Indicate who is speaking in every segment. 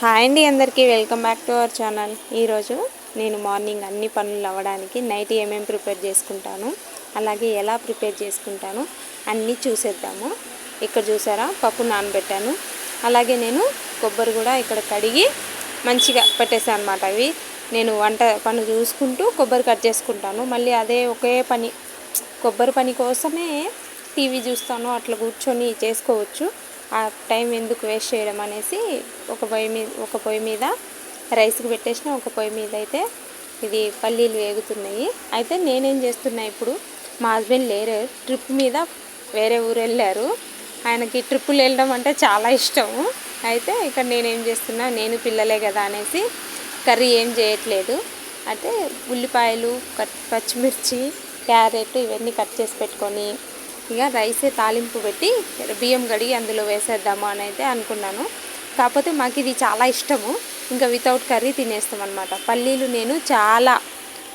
Speaker 1: Hi అండి అందరికీ welcome back to our channel. ఈరోజు నేను మార్నింగ్ అన్ని పనులు అవ్వడానికి నైట్ ఏమేమి ప్రిపేర్ చేసుకుంటాను అలాగే ఎలా ప్రిపేర్ చేసుకుంటాను అన్నీ చూసేద్దాము. ఇక్కడ చూసారా? పప్పు నానబెట్టాను. అలాగే నేను కొబ్బరి కూడా ఇక్కడ కడిగి మంచిగా పెట్టేసాను అనమాట అవి. నేను వంట పని చూసుకుంటూ కొబ్బరి కట్ చేసుకుంటాను. మళ్ళీ అదే ఒకే పని కొబ్బరి పని కోసమే టీవీ చూస్తాను అట్లా కూర్చొని చేసుకోవచ్చు. ఆ టైం ఎందుకు వేస్ట్ చేయడం అనేసి ఒక పొయ్యి మీద ఒక పొయ్యి మీద రైస్కి పెట్టేసిన ఒక పొయ్యి మీద అయితే ఇది పల్లీలు వేగుతున్నాయి. అయితే నేనేం చేస్తున్నా ఇప్పుడు మా హస్బెండ్ లేరు. ట్రిప్ మీద వేరే ఊరు వెళ్ళారు. ఆయనకి ట్రిప్పులు వెళ్ళడం అంటే చాలా ఇష్టము అయితే ఇక్కడ నేనేం చేస్తున్నా నేను పిల్లలే కదా అనేసి కర్రీ ఏం చేయట్లేదు. అయితే ఉల్లిపాయలు కట్ పచ్చిమిర్చి క్యారెట్ ఇవన్నీ కట్ చేసి పెట్టుకొని ఇక రైసే తాలింపు పెట్టి బియ్యం కడిగి అందులో వేసేద్దాము అని అయితే అనుకున్నాను. కాకపోతే మాకు ఇది చాలా ఇష్టము. ఇంకా వితౌట్ కర్రీ తినేస్తాం అనమాట పల్లీలు నేను చాలా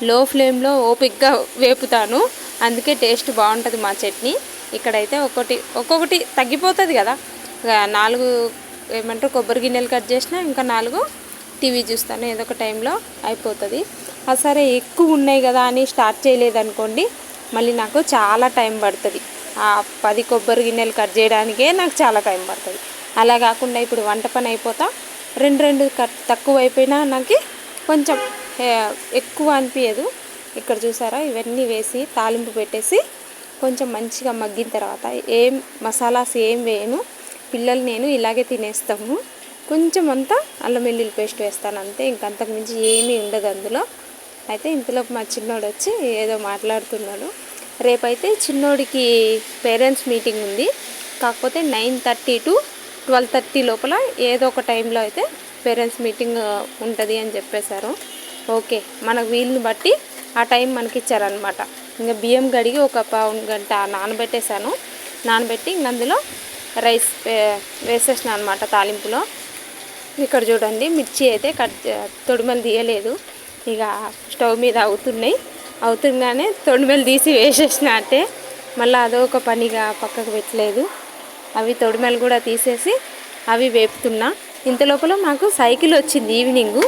Speaker 1: లో ఫ్లేమ్లో ఓపిక్గా వేపుతాను. అందుకే టేస్ట్ బాగుంటుంది మా చట్నీ. ఇక్కడైతే ఒకటి ఒక్కొక్కటి తగ్గిపోతుంది కదా. ఇక నాలుగు ఏమంటారు కొబ్బరి గిన్నెలు కట్ చేసినా ఇంకా నాలుగు టీవీ చూస్తాను. ఏదో ఒక టైంలో అయిపోతుంది. సరే ఎక్కువ ఉన్నాయి కదా అని స్టార్ట్ చేయలేదనుకోండి మళ్ళీ నాకు చాలా టైం పడుతుంది. ఆ పది కొబ్బరి గిన్నెలు కట్ చేయడానికే నాకు చాలా టైం పడుతుంది. అలా కాకుండా ఇప్పుడు వంట పని అయిపోతా రెండు రెండు కట్ తక్కువ అయిపోయినా నాకు కొంచెం ఎక్కువ అనిపించదు ఇక్కడ చూసారా? ఇవన్నీ వేసి తాలింపు పెట్టేసి కొంచెం మంచిగా మగ్గిన తర్వాత ఏం మసాలాస్ ఏం వేయను. పిల్లలు నేను ఇలాగే తినేస్తాము. కొంచెం అంతా అల్లం వెల్లుల్లి పేస్ట్ వేస్తాను అంతే. ఇంకంతకుమించి ఏమీ ఉండదు అందులో. అయితే ఇంతలోపు మా చిన్నోడు వచ్చి ఏదో మాట్లాడుతున్నాడు. రేపైతే చిన్నోడికి పేరెంట్స్ మీటింగ్ ఉంది. కాకపోతే nine thirty to twelve thirty లోపల ఏదో ఒక టైంలో అయితే పేరెంట్స్ మీటింగ్ ఉంటుంది అని చెప్పేశారు. ఓకే మనకు వీలుని బట్టి ఆ టైం మనకి ఇచ్చారనమాట ఇంకా బియ్యం కడిగి ఒక పావు గంట నానబెట్టేశాను. నానబెట్టి ఇంక అందులో రైస్ వేసేసిన అనమాట తాలింపులో. ఇక్కడ చూడండి మిర్చి అయితే కట్ చే- తొడిమలు తీయలేదు. ఇక స్టవ్ మీద అవుతున్నాయి. అవుతుందనే తొడిమలు తీసి వేసేసిన అంటే మళ్ళీ అదొక పనిగా పక్కకు పెట్టలేదు. అవి తొడిమెలు కూడా తీసేసి అవి వేపుతున్నా. ఇంత లోపల మాకు సైకిల్ వచ్చింది ఈవినింగ్.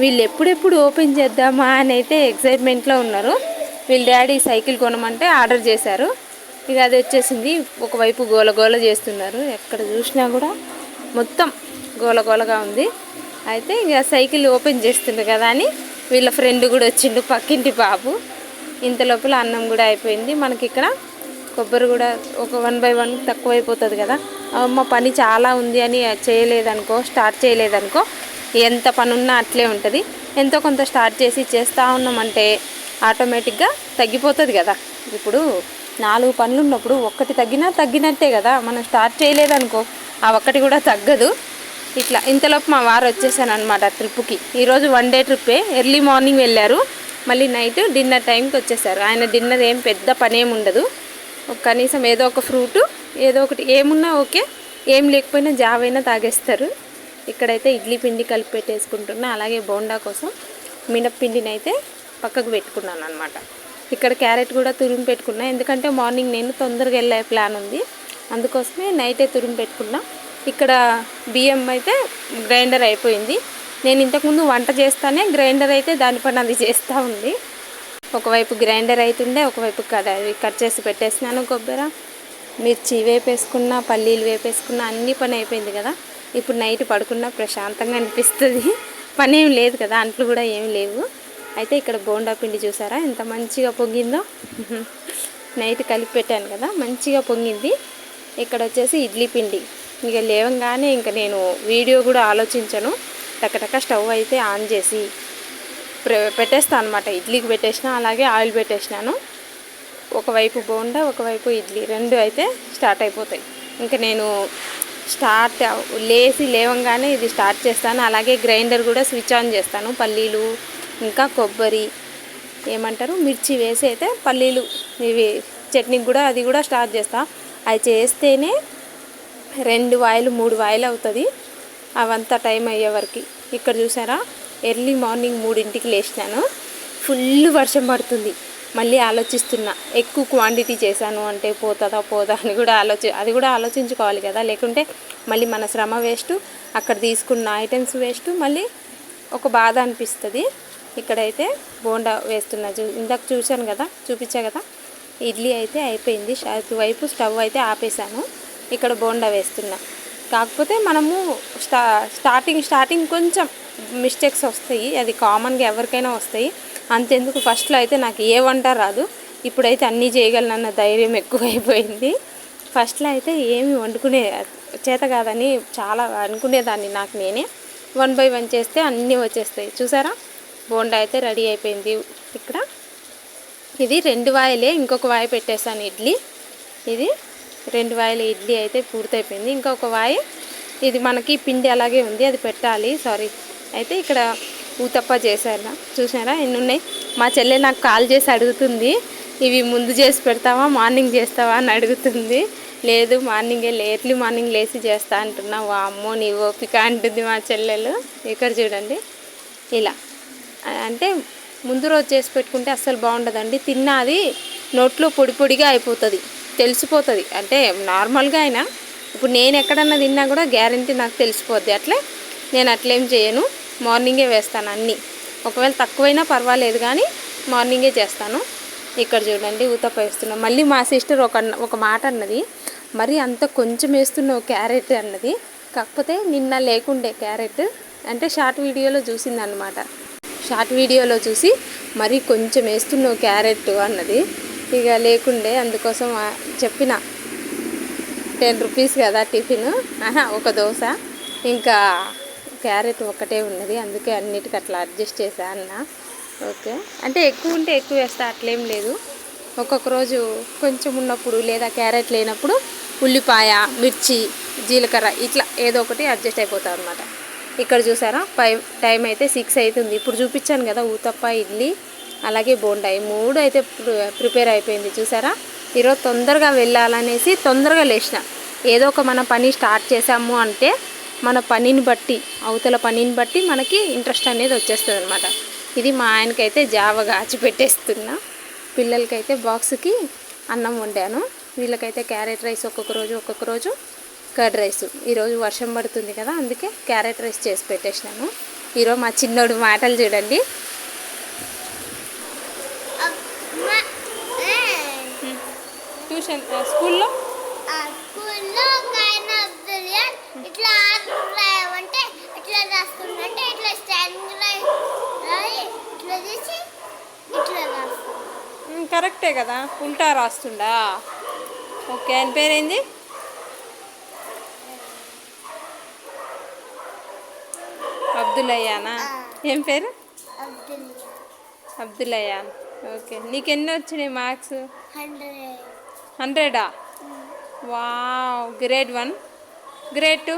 Speaker 1: వీళ్ళు ఎప్పుడెప్పుడు ఓపెన్ చేద్దామా అని అయితే ఎక్సైట్మెంట్లో ఉన్నారు. వీళ్ళ డాడీ సైకిల్ కొనమంటే ఆర్డర్ చేశారు. ఇక అది వచ్చేసింది. ఒకవైపు గోల గోల చేస్తున్నారు. ఎక్కడ చూసినా కూడా మొత్తం గోల గోలగా ఉంది. అయితే ఇక సైకిల్ ఓపెన్ చేస్తుండ్రు కదా అని వీళ్ళ ఫ్రెండ్ కూడా వచ్చిండు పక్కింటి బాబు. ఇంత లోపల అన్నం కూడా అయిపోయింది. మనకి ఇక్కడ కొబ్బరి కూడా ఒక వన్ బై వన్ తక్కువ అయిపోతుంది కదా. మా పని చాలా ఉంది అని చేయలేదనుకో స్టార్ట్ చేయలేదనుకో ఎంత పని ఉన్నా అట్లే ఉంటుంది. ఎంతో కొంత స్టార్ట్ చేసి చేస్తూ ఉన్నామంటే ఆటోమేటిక్గా తగ్గిపోతుంది కదా. ఇప్పుడు నాలుగు పనులు ఉన్నప్పుడు ఒక్కటి తగ్గినా తగ్గినట్టే కదా. మనం స్టార్ట్ చేయలేదనుకో ఆ ఒక్కటి కూడా తగ్గదు. ఇట్లా ఇంతలోపు మా వారు వచ్చేసాను అనమాట ట్రిప్కి ఈరోజు వన్ డే ట్రిప్పే ఎర్లీ మార్నింగ్ వెళ్ళారు. మళ్ళీ నైట్ డిన్నర్ టైంకి వచ్చేసారు. ఆయన డిన్నర్ ఏం పెద్ద పనేం ఉండదు. కనీసం ఏదో ఒక ఫ్రూటు ఏదో ఒకటి ఏమున్నా ఓకే. ఏం లేకపోయినా జావైనా అయినా తాగేస్తారు. ఇక్కడైతే ఇడ్లీ పిండి కలిపి పెట్టేసుకుంటున్నా. అలాగే బోండా కోసం మినప్పిండిని అయితే పక్కకు పెట్టుకున్నాను అనమాట ఇక్కడ క్యారెట్ కూడా తురిమి పెట్టుకున్నా. ఎందుకంటే మార్నింగ్ నేను తొందరగా వెళ్ళే ప్లాన్ ఉంది. అందుకోసమే నైటే తురిమి పెట్టుకున్నా. ఇక్కడ బియ్యం అయితే గ్రైండర్ అయిపోయింది. నేను ఇంతకుముందు వంట చేస్తానే గ్రైండర్ అయితే దాని పని అది చేస్తూ ఉంది. ఒకవైపు గ్రైండర్ అవుతుండే ఒకవైపు కదా కట్ చేసి పెట్టేసినాను కొబ్బరి. మిర్చి వేపేసుకున్న పల్లీలు వేపేసుకున్న అన్ని పని అయిపోయింది కదా. ఇప్పుడు నైట్ పడుకున్నా ప్రశాంతంగా అనిపిస్తుంది. పని ఏం లేదు కదా అంట్లు కూడా ఏం లేవు. అయితే ఇక్కడ బోండా పిండి చూసారా? ఎంత మంచిగా పొంగిందో. నైట్ కలిపి పెట్టాను కదా మంచిగా పొంగింది. ఇక్కడ వచ్చేసి ఇడ్లీ పిండి. ఇక లేవంగానే ఇంకా నేను వీడియో కూడా ఆలోచించను. టకటక స్టవ్ అయితే ఆన్ చేసి ప్ర- పెట్టేస్తాను అనమాట ఇడ్లీకి పెట్టేసిన అలాగే ఆయిల్ పెట్టేసినాను. ఒకవైపు బోండా ఒకవైపు ఇడ్లీ. రెండు అయితే స్టార్ట్ అయిపోతాయి. ఇంకా నేను స్టార్ట్ లేసి లేచి లేవంగానే ఇది స్టార్ట్ చేస్తాను. అలాగే గ్రైండర్ కూడా స్విచ్ ఆన్ చేస్తాను. పల్లీలు ఇంకా కొబ్బరి ఏమంటారు? మిర్చి వేసి అయితే పల్లీలు ఇవి చట్నీకి కూడా అది కూడా స్టార్ట్ చేస్తా. అది చేస్తేనే రెండు వాయిలు మూడు వాయిలు అవుతుంది. అవంతా టైం అయ్యే వరకు. ఇక్కడ చూసారా? ఎర్లీ మార్నింగ్ మూడింటికి లేచినాను. ఫుల్ వర్షం పడుతుంది. మళ్ళీ ఆలోచిస్తున్నా ఎక్కువ క్వాంటిటీ చేశాను అంటే పోతుందా పోదా అని కూడా ఆలోచి అది కూడా ఆలోచించుకోవాలి కదా. లేకుంటే మళ్ళీ మన శ్రమ వేస్ట్ అక్కడ తీసుకున్న ఐటమ్స్ వేస్ట్ మళ్ళీ ఒక బాధ అనిపిస్తుంది. ఇక్కడైతే బోండా వేస్తున్నా. చూ ఇందాక చూశాను కదా చూపించా కదా? ఇడ్లీ అయితే అయిపోయింది. అటువైపు స్టవ్ అయితే ఆపేసాను ఇక్కడ బోండా వేస్తున్నా. కాకపోతే మనము స్టా స్టార్టింగ్ స్టార్టింగ్ కొంచెం మిస్టేక్స్ వస్తాయి. అది కామన్గా ఎవరికైనా వస్తాయి. అంతెందుకు ఫస్ట్లో అయితే నాకు ఏ వంట రాదు. ఇప్పుడైతే అన్నీ చేయగలనన్న ధైర్యం ఎక్కువైపోయింది. ఫస్ట్లో అయితే ఏమి వండుకునే చేత కాదని చాలా అనుకునేదాన్ని నాకు నేనే. వన్ బై వన్ చేస్తే అన్నీ వచ్చేస్తాయి. చూసారా? బోండా అయితే రెడీ అయిపోయింది ఇక్కడ. ఇది రెండు వాయిలే. ఇంకొక వాయి పెట్టేసాను ఇడ్లీ. ఇది రెండు వాయిల ఇడ్లీ అయితే పూర్తయిపోయింది. ఇంకొక వాయి ఇది మనకి పిండి అలాగే ఉంది అది పెట్టాలి. సారీ. అయితే ఇక్కడ ఊతప్ప చేశారా. చూసారా ఎన్ని ఉన్నాయి? మా చెల్లె నాకు కాల్ చేసి అడుగుతుంది ఇవి ముందు చేసి పెడతావా మార్నింగ్ చేస్తావా? అని అడుగుతుంది. లేదు మార్నింగే లేట్లీ మార్నింగ్ లేచి చేస్తా అంటున్నా. అమ్మో నీ ఓపిక అంటుంది మా చెల్లెలు. ఇక్కడ చూడండి. ఇలా. అంటే ముందు రోజు చేసి పెట్టుకుంటే అస్సలు బాగుండదండి. తిన్నది నోట్లో పొడి పొడిగా అయిపోతుంది. తెలిసిపోతుంది. అంటే నార్మల్గా అయినా ఇప్పుడు నేను ఎక్కడన్నా తిన్నా కూడా గ్యారంటీ నాకు తెలిసిపోద్ది. అట్లే నేను అట్లేం చేయను. మార్నింగే వేస్తాను అన్నీ. ఒకవేళ తక్కువైనా పర్వాలేదు కానీ మార్నింగే చేస్తాను. ఇక్కడ చూడండి ఊతప్ప వేస్తున్నాం మళ్ళీ మా సిస్టర్ ఒక ఒక మాట అన్నది. మరి అంత కొంచెం వేస్తున్నావు క్యారెట్ అన్నది. కాకపోతే నిన్న లేకుండే క్యారెట్. అంటే షార్ట్ వీడియోలో చూసిందనమాట షార్ట్ వీడియోలో చూసి మరి కొంచెం వేస్తున్నావు క్యారెట్ అన్నది. ఇక లేకుండే అందుకోసం చెప్పిన. టెన్ రూపీస్ కదా టిఫిన్. ఆహా ఒక దోశ. ఇంకా క్యారెట్ ఒక్కటే ఉన్నది. అందుకే అన్నిటికీ అట్లా అడ్జస్ట్ చేసా అన్న. ఓకే. అంటే ఎక్కువ ఉంటే ఎక్కువ వేస్తా అట్లేం లేదు. ఒక్కొక్క రోజు కొంచెం ఉన్నప్పుడు లేదా క్యారెట్ లేనప్పుడు ఉల్లిపాయ మిర్చి జీలకర్ర ఇట్లా ఏదో ఒకటి అడ్జస్ట్ అయిపోతాం అనమాట ఇక్కడ చూసారా? ఫైవ్ టైం అయితే సిక్స్ అవుతుంది. ఇప్పుడు చూపించాను కదా ఊతప్ప ఇడ్లీ. అలాగే బోండా ఈ మూడు అయితే ప్రిపేర్ అయిపోయింది చూసారా? ఈరోజు తొందరగా వెళ్ళాలనేసి తొందరగా లేచిన. ఏదో ఒక మన పని స్టార్ట్ చేసాము అంటే మన పనిని బట్టి అవతల పనిని బట్టి మనకి ఇంట్రెస్ట్ అనేది వచ్చేస్తుంది అనమాట ఇది మా ఆయనకైతే జావ గాచి పెట్టేస్తున్నా. పిల్లలకైతే బాక్స్కి అన్నం వండాను. వీళ్ళకైతే క్యారెట్ రైస్ ఒక్కొక్క రోజు ఒక్కొక్క రోజు కర్డ్ రైస్. ఈరోజు వర్షం పడుతుంది కదా అందుకే క్యారెట్ రైస్ చేసి పెట్టేసినాను. ఈరోజు మా చిన్నోడు మాటలు చూడండి
Speaker 2: అమ్మ, ఏ,
Speaker 1: ట్యూషన్ స్కూల్లో?
Speaker 2: స్కూల్లో ఒక ఆయన అబ్దులియన్ ఇట్లా ఆర్డర్ రాయమంటే ఇట్లా రాసుకున్నట్టే ఇట్లా స్టాండింగ్ రాయి ఇట్లా చేసి ఇట్లా రాస్తాం
Speaker 1: కరెక్టే కదా. ఉల్టా రాస్తుండా? ఓకే ఆయన పేరేంది? అబ్దుల్లయ్యానా ఏం పేరు? అబ్దుల్లయ్యాన్ ఓకే నీకెన్ని వచ్చినాయి marks?
Speaker 2: Hundred.
Speaker 1: హండ్రెడా? Wow grade one. Grade two.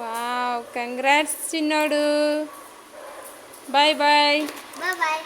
Speaker 2: వా
Speaker 1: వావ్ కంగ్రాట్స్ చిన్నోడు. Bye
Speaker 2: bye bye